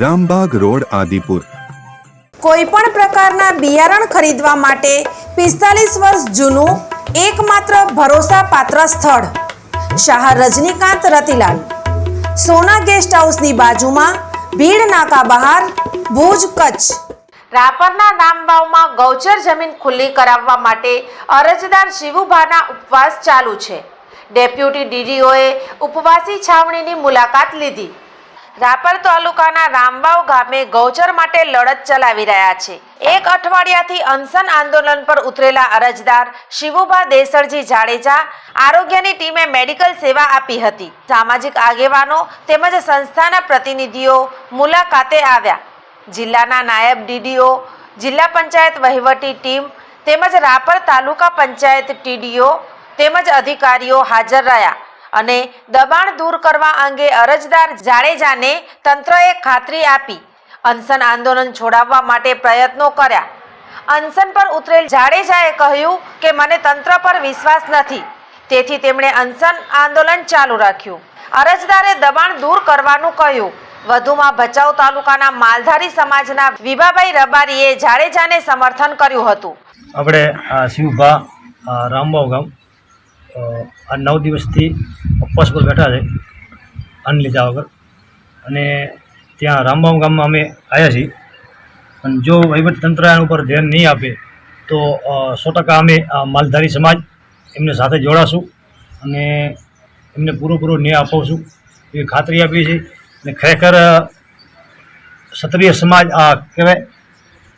Rambag road Adipur. કોઈ પણ પ્રકારના બિયારણ ખરીદવા માટે પિસ્તાલીસ વર્ષ જૂનું એકમાત્ર ભરોસાપાત્ર સ્થળ શાહ રજનીકાંત રતિલાલ. સોના ગેસ્ટ હાઉસની બાજુમાં ભીડ નાકા બહાર ભુજ કચ્છ. રાપરના નામબાવમાં ગૌચર જમીન ખુલ્લી કરાવવા માટે અરજદાર શિવુભાના ઉપવાસ ચાલુ છે. ડેપ્યુટી ડીડીઓએ ઉપવાસી છાવણીની મુલાકાત લીધી. રાપર તાલુકાના રામબાવ ગામે ગૌચર માટે લડત ચલાવી રહ્યા છે. એક અઠવાડિયાથી અનશન આંદોલન પર ઉતરેલા અરજદાર શિવુભા દેસરજી જાડેજા આરોગ્યની ટીમે મેડિકલ સેવા આપી હતી. સામાજિક આગેવાનો તેમજ સંસ્થાના પ્રતિનિધિઓ મુલાકાતે આવ્યા. જિલ્લાના નાયબ ડીડીઓ, જિલ્લા પંચાયત વહીવટી ટીમ તેમજ રાપર તાલુકા પંચાયત ટીડીઓ તેમજ અધિકારીઓ હાજર રહ્યા. અને દબાણ દૂર કરવા અંગે અરજદાર જાડેજાને તંત્રએ ખાતરી આપી. અનશન આંદોલન છોડાવવા માટે પ્રયત્નો કર્યા. અનશન પર ઉતરેલ જાડેજાએ કહ્યું કે, મને તંત્ર પર વિશ્વાસ નથી. તેથી તેમણે અનશન આંદોલન ચાલુ રાખ્યું. અરજદારે દબાણ દૂર કરવાનું કહ્યું. વધુમાં ભચાઉ તાલુકાના માલધારી સમાજના વિભાભાઈ રબારીએ જાડેજાને સમર્થન કર્યું હતું. આપણે શિવભા રામબાવ ગામ આ નવ દિવસથી પર બેઠા છે અન્ન લીધા વગર. અને ત્યાં રામબાવ ગામમાં અમે આવ્યા છીએ. અને જો વહીવટતંત્ર એના ઉપર ધ્યાન નહીં આપે, તો સો ટકા અમે માલધારી સમાજ એમને સાથે જોડાશું અને એમને પૂરેપૂરો ન્યાય અપાવશું. એવી ખાતરી આપીએ છીએ. અને ખરેખર ક્ષત્રિય સમાજ આ કહેવાય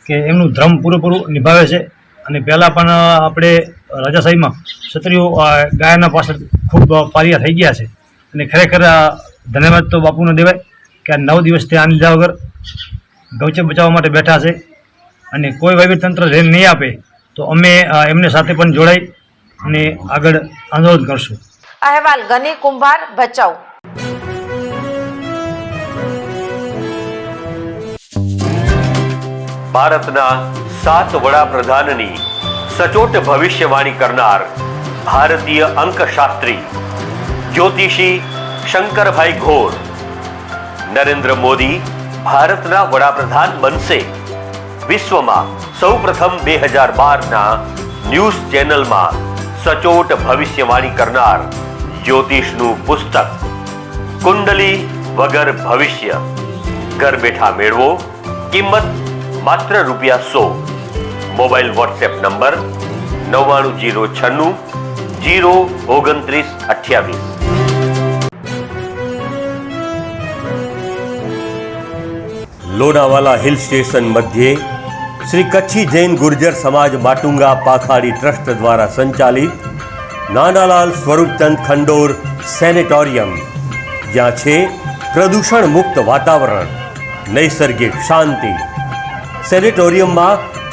કે એમનું ધર્મ પૂરેપૂરું નિભાવે છે. અને પહેલાં પણ આપણે રાજાશાહીમાં ક્ષત્રિયો ગાયના પાછળ ખૂબ પારિયા થઈ ગયા છે. અને ખરેખર ધન્યવાદ તો બાપુને દેવાય કે આ નવ દિવસ ત્યાં લીધા વગર ગૌચર બચાવવા માટે બેઠા છે. અને કોઈ વહીવટતંત્ર ધ્યાન નહીં આપે તો અમે એમને સાથે પણ જોડાઈ અને આગળ આંદોલન કરશું. અહેવાલ ગની કુંભાર ભચાઉ. ભારતના સાત વડાપ્રધાનની સચોટ ભવિષ્યવાણી કરનાર ભારતીય અંકશાસ્ત્રી જ્યોતિષી શંકરભાઈ ઘોર. નરેન્દ્ર મોદી ભારતના વડાપ્રધાન બનશે. વિશ્વમાં સૌપ્રથમ બે હજાર બારના ન્યૂઝ ચેનલમાં સચોટ ભવિષ્યવાણી કરનાર જ્યોતિષનું પુસ્તક, કુંડલી વગર ભવિષ્ય. ઘર બેઠા મેળવો, કિંમત માત્ર રૂપિયા સો. મોબાઈલ વોટ્સએપ નંબર નવ્વાણું જીરો છન્નું જીરો ઓગણત્રીસ અઠ્યાવીસ. લોનાવાલા હિલ સ્ટેશન મધ્યે શ્રી કચ્છી જૈન ગુર્જર સમાજ માટુંગા પાખાડી ટ્રસ્ટ દ્વારા સંચાલિત નાનાલાલ સ્વરૂપચંદ ખંડોર સેનેટોરિયમ, જ્યાં છે પ્રદૂષણ મુક્ત વાતાવરણ, નૈસર્ગિક શાંતિ. સેનેટોરિયમમાં